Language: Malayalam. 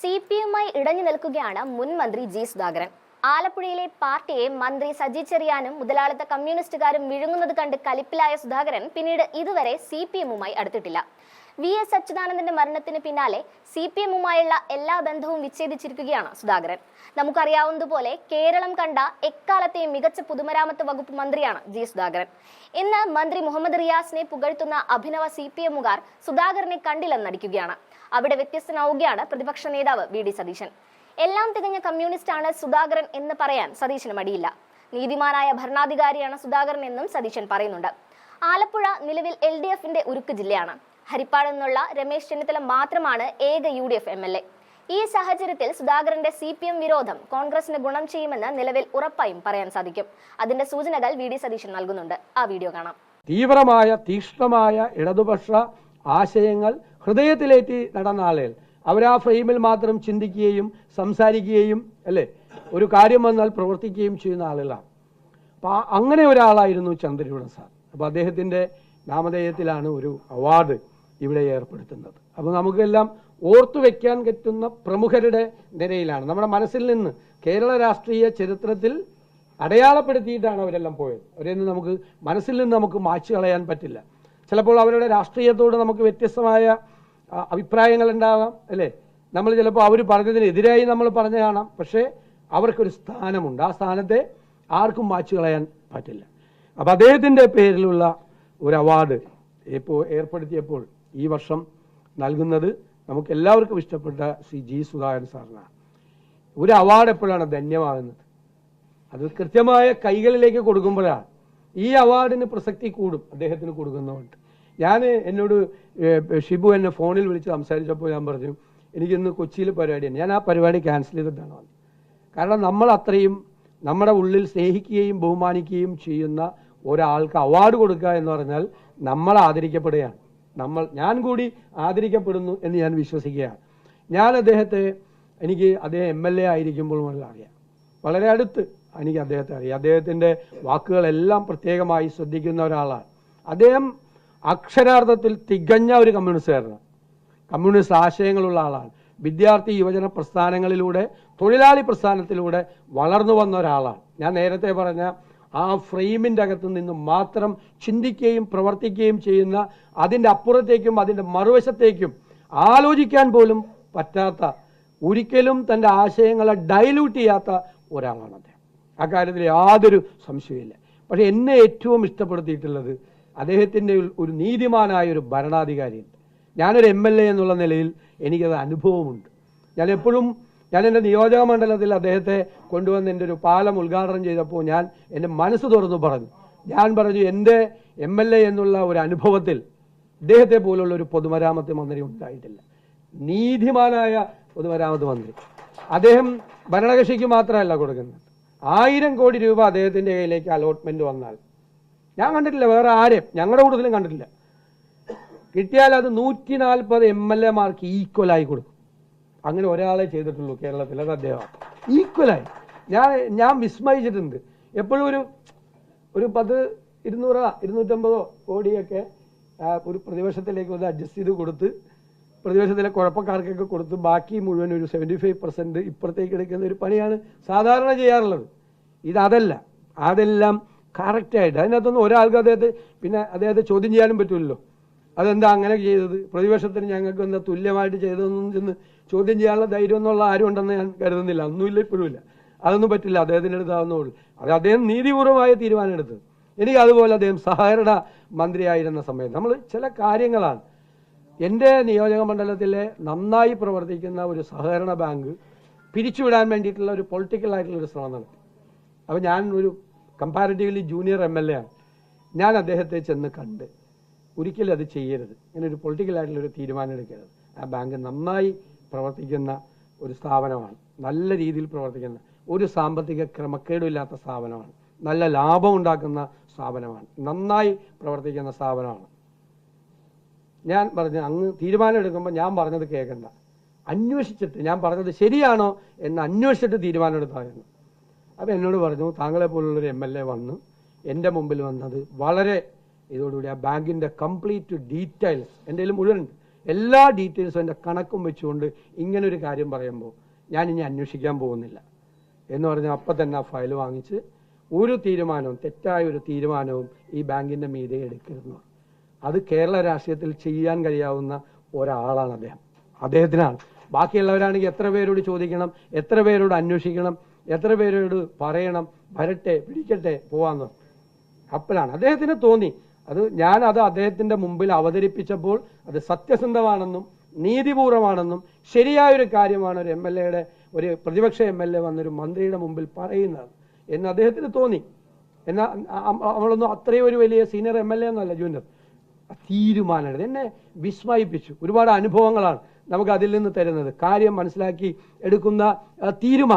സി പി എമ്മായി ഇടഞ്ഞു നിൽക്കുകയാണ് മുൻ മന്ത്രി ജി സുധാകരൻ. ആലപ്പുഴയിലെ പാർട്ടിയെ മന്ത്രി സജി ചെറിയാനും മുതലാളിത്ത കമ്മ്യൂണിസ്റ്റുകാരും വിഴുങ്ങുന്നത് കണ്ട് കലിപ്പിലായ സുധാകരൻ പിന്നീട് ഇതുവരെ സി പി എമ്മുമായി അടുത്തിട്ടില്ല. വി എസ് അച്യുതാനന്ദന്റെ മരണത്തിന് പിന്നാലെ സി പി എമ്മുമായുള്ള എല്ലാ ബന്ധവും വിച്ഛേദിച്ചിരിക്കുകയാണ് സുധാകരൻ. നമുക്കറിയാവുന്നതുപോലെ കേരളം കണ്ട എക്കാലത്തെയും മികച്ച പൊതുമരാമത്ത് വകുപ്പ് മന്ത്രിയാണ് ജി സുധാകരൻ. ഇന്ന് മന്ത്രി മുഹമ്മദ് റിയാസിനെ പുകഴ്ത്തുന്ന അഭിനവ സി പി എമ്മുകാർ സുധാകരനെ കണ്ടില്ലെന്നടിക്കുകയാണ് അവിടെ വ്യത്യസ്തനാവുകയാണ് പ്രതിപക്ഷ നേതാവ് വി ഡി സതീശൻ. എല്ലാം തികഞ്ഞ കമ്മ്യൂണിസ്റ്റാണ് സുധാകരൻ എന്ന് പറയാൻ സതീശന് മടിയില്ല. നീതിമാനായ ഭരണാധികാരിയാണ് സുധാകരൻ എന്നും സതീശൻ പറയുന്നുണ്ട്. ആലപ്പുഴ നിലവിൽ എൽ ഡി എഫിന്റെ ഉരുക്ക് ജില്ലയാണ്. ഹരിപ്പാട് നിന്നുള്ള രമേശ് ചെന്നിത്തല മാത്രമാണ് ഏക U D F M L A. ഈ സാഹചര്യത്തിൽ സുധാകരന്റെ സി പി എം വിരോധം കോൺഗ്രസിന് ഗുണം ചെയ്യുമെന്ന് നിലവിൽ ഉറപ്പായും പറയാൻ സാധിക്കും. അതിന്റെ സൂചനകൾ വി ഡി സതീശൻ നൽകുന്നുണ്ട്. ആ വീഡിയോ കാണാം. തീവ്രമായ തീക്ഷ്ണമായ ഇടതുപക്ഷ ആശയങ്ങൾ ഹൃദയത്തിലേറ്റി നടന്ന ആളുകൾ അവരാ ഫ്രെയിമിൽ മാത്രം ചിന്തിക്കുകയും സംസാരിക്കുകയും അല്ലേ? ഒരു കാര്യം വന്നാൽ പ്രവർത്തിക്കുകയും ചെയ്യുന്ന ആളുകളാണ്. അപ്പോൾ അങ്ങനെ ഒരാളായിരുന്നു ചന്ദ്രചൂഡൻ സാർ. അപ്പോൾ അദ്ദേഹത്തിന്റെ നാമധേയത്തിലാണ് ഒരു അവാർഡ് ഇവിടെ ഏർപ്പെടുത്തുന്നത്. അപ്പോൾ നമുക്കെല്ലാം ഓർത്തു വയ്ക്കാൻ പറ്റുന്ന പ്രമുഖരുടെ നിരയിലാണ്. നമ്മുടെ മനസ്സിൽ നിന്ന് കേരള രാഷ്ട്രീയ ചരിത്രത്തിൽ അടയാളപ്പെടുത്തിയിട്ടാണ് അവരെല്ലാം പോയത്. അവരെ നമുക്ക് മനസ്സിൽ നിന്ന് നമുക്ക് മാച്ചു കളയാൻ പറ്റില്ല. ചിലപ്പോൾ അവരുടെ രാഷ്ട്രീയത്തോട് നമുക്ക് വ്യത്യസ്തമായ അഭിപ്രായങ്ങൾ ഉണ്ടാകാം അല്ലേ? നമ്മൾ ചിലപ്പോൾ അവർ പറഞ്ഞതിനെതിരായി നമ്മൾ പറഞ്ഞു കാണാം. പക്ഷേ അവർക്കൊരു സ്ഥാനമുണ്ട്. ആ സ്ഥാനത്തെ ആർക്കും മാച്ചു കളയാൻ പറ്റില്ല. അപ്പം അദ്ദേഹത്തിന്റെ പേരിലുള്ള ഒരു അവാർഡ് ഇപ്പോൾ ഏർപ്പെടുത്തിയപ്പോൾ ഈ വർഷം നൽകുന്നത് നമുക്ക് എല്ലാവർക്കും ഇഷ്ടപ്പെട്ട ശ്രീ ജി സുധാകരൻ സാറിനാണ്. ഒരു അവാർഡ് എപ്പോഴാണ് ധന്യമാകുന്നത്? അത് കൃത്യമായ കൈകളിലേക്ക് കൊടുക്കുമ്പോഴാണ്. ഈ അവാർഡിന് പ്രസക്തി കൂടും അദ്ദേഹത്തിന് കൊടുക്കുന്നതുകൊണ്ട്. ഞാൻ എന്നോട് ഷിബു എന്നെ ഫോണിൽ വിളിച്ച് സംസാരിച്ചപ്പോൾ ഞാൻ പറഞ്ഞു എനിക്കിന്ന് കൊച്ചിയിൽ പരിപാടിയാണ് ഞാൻ ആ പരിപാടി ക്യാൻസൽ ചെയ്തിട്ടാണ് വന്നത്. കാരണം നമ്മൾ അത്രയും നമ്മുടെ ഉള്ളിൽ സ്നേഹിക്കുകയും ബഹുമാനിക്കുകയും ചെയ്യുന്ന ഒരാൾക്ക് അവാർഡ് കൊടുക്കുക എന്ന് പറഞ്ഞാൽ നമ്മൾ ആദരിക്കപ്പെടുകയാണ്. നമ്മൾ ഞാൻ കൂടി ആദരിക്കപ്പെടുന്നു എന്ന് ഞാൻ വിശ്വസിക്കുകയാണ്. ഞാൻ അദ്ദേഹത്തെ എനിക്ക് അദ്ദേഹം എം എൽ എ ആയിരിക്കുമ്പോൾ അറിയാം. വളരെ അടുത്ത് എനിക്ക് അദ്ദേഹത്തെ അറിയാം. അദ്ദേഹത്തിന്റെ വാക്കുകളെല്ലാം പ്രത്യേകമായി ശ്രദ്ധിക്കുന്ന ഒരാളാണ്. അദ്ദേഹം അക്ഷരാർത്ഥത്തിൽ തികഞ്ഞ ഒരു കമ്മ്യൂണിസ്റ്റുകാരനാണ്. കമ്മ്യൂണിസ്റ്റ് ആശയങ്ങളുള്ള ആളാണ്. വിദ്യാർത്ഥി യുവജന പ്രസ്ഥാനങ്ങളിലൂടെ തൊഴിലാളി പ്രസ്ഥാനത്തിലൂടെ വളർന്നു വന്ന ഒരാളാണ്. ഞാൻ നേരത്തെ പറഞ്ഞ ആ ഫ്രെയിമിന്റെ അകത്ത് നിന്ന് മാത്രം ചിന്തിക്കുകയും പ്രവർത്തിക്കുകയും ചെയ്യുന്ന അതിന്റെ അപ്പുറത്തേക്കും അതിന്റെ മറുവശത്തേക്കും ആലോചിക്കാൻ പോലും പറ്റാത്ത ഒരിക്കലും തന്റെ ആശയങ്ങളെ ഡൈലൂട്ട് ചെയ്യാത്ത ഒരാളാണ് അക്കാര്യത്തിൽ യാതൊരു സംശയമില്ല പക്ഷെ എന്നെ ഏറ്റവും ഇഷ്ടപ്പെടുത്തിയിട്ടുള്ളത് അദ്ദേഹത്തിന്റെ ഒരു നീതിമാനായ ഒരു ഭരണാധികാരിയുണ്ട്. ഞാനൊരു എം എൽ എ എന്നുള്ള നിലയിൽ എനിക്കത് അനുഭവമുണ്ട്. ഞാൻ എപ്പോഴും ഞാൻ എന്റെ നിയോജക മണ്ഡലത്തിൽ അദ്ദേഹത്തെ കൊണ്ടുവന്ന് എന്റെ ഒരു പാലം ഉദ്ഘാടനം ചെയ്തപ്പോൾ ഞാൻ എന്റെ മനസ്സ് തുറന്നു പറഞ്ഞു. ഞാൻ പറഞ്ഞു എന്റെ എം എൽ എ എന്നുള്ള ഒരു അനുഭവത്തിൽ ഇദ്ദേഹത്തെ പോലുള്ള ഒരു പൊതുമരാമത്ത് മന്ത്രി ഉണ്ടായിട്ടില്ല. നീതിമാനായ പൊതുമരാമത്ത് മന്ത്രി. അദ്ദേഹം ഭരണകക്ഷിക്ക് മാത്രമല്ല കൊടുക്കുന്നത്. ആയിരം കോടി രൂപ അദ്ദേഹത്തിന്റെ കയ്യിലേക്ക് അലോട്ട്മെന്റ് വന്നാൽ. ഞാൻ കണ്ടിട്ടില്ല വേറെ ആരെയും ഞങ്ങളുടെ കൂട്ടത്തിലും കണ്ടിട്ടില്ല. കിട്ടിയാൽ അത് നൂറ്റി നാൽപ്പത് എം എൽ എമാർക്ക് ഈക്വലായി കൊടുക്കും. അങ്ങനെ ഒരാളെ ചെയ്തിട്ടുള്ളൂ കേരളത്തിൽ അത് അദ്ദേഹം. ഈക്വലായി ഞാൻ ഞാൻ വിസ്മയിച്ചിട്ടുണ്ട്. എപ്പോഴും ഒരു ഒരു പത്ത് ഇരുന്നൂറോ ഇരുന്നൂറ്റമ്പതോ കോടിയൊക്കെ ഒരു പ്രതിപക്ഷത്തിലേക്ക് ഒന്ന് അഡ്ജസ്റ്റ് ചെയ്ത് കൊടുത്ത് പ്രതിപക്ഷത്തിലെ കുഴപ്പക്കാർക്കൊക്കെ കൊടുത്ത് ബാക്കി മുഴുവൻ ഒരു സെവന്റി ഫൈവ് പെർസെന്റ് ഇപ്പുറത്തേക്ക് എടുക്കുന്ന ഒരു പണിയാണ് സാധാരണ ചെയ്യാറുള്ളത്. ഇതല്ല അതെല്ലാം കറക്റ്റായിട്ട് അതിനകത്തൊന്നും ഒരാൾക്ക് അദ്ദേഹത്തെ പിന്നെ അദ്ദേഹത്തെ ചോദ്യം ചെയ്യാനും പറ്റില്ലല്ലോ അതെന്താ അങ്ങനെ ചെയ്തത്? പ്രതിപക്ഷത്തിന് ഞങ്ങൾക്ക് എന്താ തുല്യമായിട്ട് ചെയ്തതെന്നും ചെന്ന് ചോദ്യം ചെയ്യാനുള്ള ധൈര്യം എന്നുള്ള ആരും ഉണ്ടെന്ന് ഞാൻ കരുതുന്നില്ല. ഒന്നുമില്ല ഇപ്പോഴുമില്ല. അതൊന്നും പറ്റില്ല. അദ്ദേഹത്തിന്റെ അടുത്താവുന്നുള്ളൂ അത് അദ്ദേഹം നീതിപൂർവമായ തീരുമാനം എടുത്തത് എനിക്ക് അതുപോലെ അദ്ദേഹം സഹകരണ മന്ത്രിയായിരുന്ന സമയത്ത് നമ്മൾ ചില കാര്യങ്ങളാണ് എന്റെ നിയോജക മണ്ഡലത്തിലെ നന്നായി പ്രവർത്തിക്കുന്ന ഒരു സഹകരണ ബാങ്ക് പിരിച്ചുവിടാൻ വേണ്ടിയിട്ടുള്ള ഒരു പൊളിറ്റിക്കൽ ആയിട്ടുള്ള ഒരു ശ്രമം നടത്തി. അപ്പോൾ ഞാൻ ഒരു comparatively junior M L A ആണ്. ഞാൻ അദ്ദേഹത്തെ ചെന്ന് കണ്ട് ഒരിക്കലും അത് ചെയ്യരുത്. ഇങ്ങനെ ഒരു ഒരു തീരുമാനം എടുക്കരുത്. ആ ബാങ്ക് നന്നായി പ്രവർത്തിക്കുന്ന ഒരു സ്ഥാപനമാണ്. നല്ല രീതിയിൽ പ്രവർത്തിക്കുന്ന ഒരു സാമ്പത്തിക ക്രമക്കേടും ഇല്ലാത്ത സ്ഥാപനമാണ്. നല്ല ലാഭം ഉണ്ടാക്കുന്ന സ്ഥാപനമാണ്. നന്നായി പ്രവർത്തിക്കുന്ന സ്ഥാപനമാണ്. ഞാൻ പറഞ്ഞു അങ്ങ് തീരുമാനം എടുക്കുമ്പോൾ ഞാൻ പറഞ്ഞത് കേൾക്കണ്ട. അന്വേഷിച്ചിട്ട് ഞാൻ പറഞ്ഞത് ശരിയാണോ എന്ന് അന്വേഷിച്ചിട്ട് തീരുമാനം എടുത്തായിരുന്നു അപ്പോൾ എന്നോട് പറഞ്ഞു താങ്കളെ പോലുള്ളൊരു എം എൽ എ വന്ന് എന്റെ മുമ്പിൽ വന്നത് വളരെ ഇതോടുകൂടി ആ ബാങ്കിന്റെ കംപ്ലീറ്റ് ഡീറ്റെയിൽസ് എന്റെ കയ്യിൽ മുഴുവൻ എല്ലാ ഡീറ്റെയിൽസും എന്റെ കണക്കും വെച്ചുകൊണ്ട് ഇങ്ങനൊരു കാര്യം പറയുമ്പോൾ ഞാൻ ഇനി അന്വേഷിക്കാൻ പോകുന്നില്ല. എന്ന് പറഞ്ഞാൽ അപ്പം തന്നെ ആ ഫയൽ വാങ്ങിച്ച് ഒരു തീരുമാനവും തെറ്റായ ഒരു തീരുമാനവും ഈ ബാങ്കിന്റെ മീതെ എടുക്കരുതെന്ന്. അത് കേരള രാഷ്ട്രീയത്തിൽ ചെയ്യാൻ കഴിയാവുന്ന ഒരാളാണ് അദ്ദേഹം. അദ്ദേഹത്തിനാണ്. ബാക്കിയുള്ളവരാണെങ്കിൽ എത്ര പേരോട് ചോദിക്കണം എത്ര പേരോട് അന്വേഷിക്കണം എത്ര പേരോട് പറയണം വരട്ടെ പിടിക്കട്ടെ പോവാന്ന് അപ്പോഴാണ് അദ്ദേഹത്തിന് തോന്നി. അത് ഞാൻ അത് അദ്ദേഹത്തിന്റെ മുമ്പിൽ അവതരിപ്പിച്ചപ്പോൾ അത് സത്യസന്ധമാണെന്നും നീതിപൂർവമാണെന്നും ശരിയായൊരു കാര്യമാണ് ഒരു എം എൽ എയുടെ ഒരു പ്രതിപക്ഷ എം എൽ എ വന്നൊരു മന്ത്രിയുടെ മുമ്പിൽ പറയുന്നത് എന്ന് അദ്ദേഹത്തിന് തോന്നി. എന്നാൽ അവളൊന്നും അത്രയും ഒരു വലിയ സീനിയർ എം എൽ എ എന്നല്ല ജൂനിയർ. തീരുമാനങ്ങൾ എന്നെ വിസ്മയിപ്പിച്ചു. ഒരുപാട് അനുഭവങ്ങളാണ് നമുക്ക് അതിൽ നിന്ന് തരുന്നത്. കാര്യം മനസ്സിലാക്കി എടുക്കുന്ന തീരുമാനം.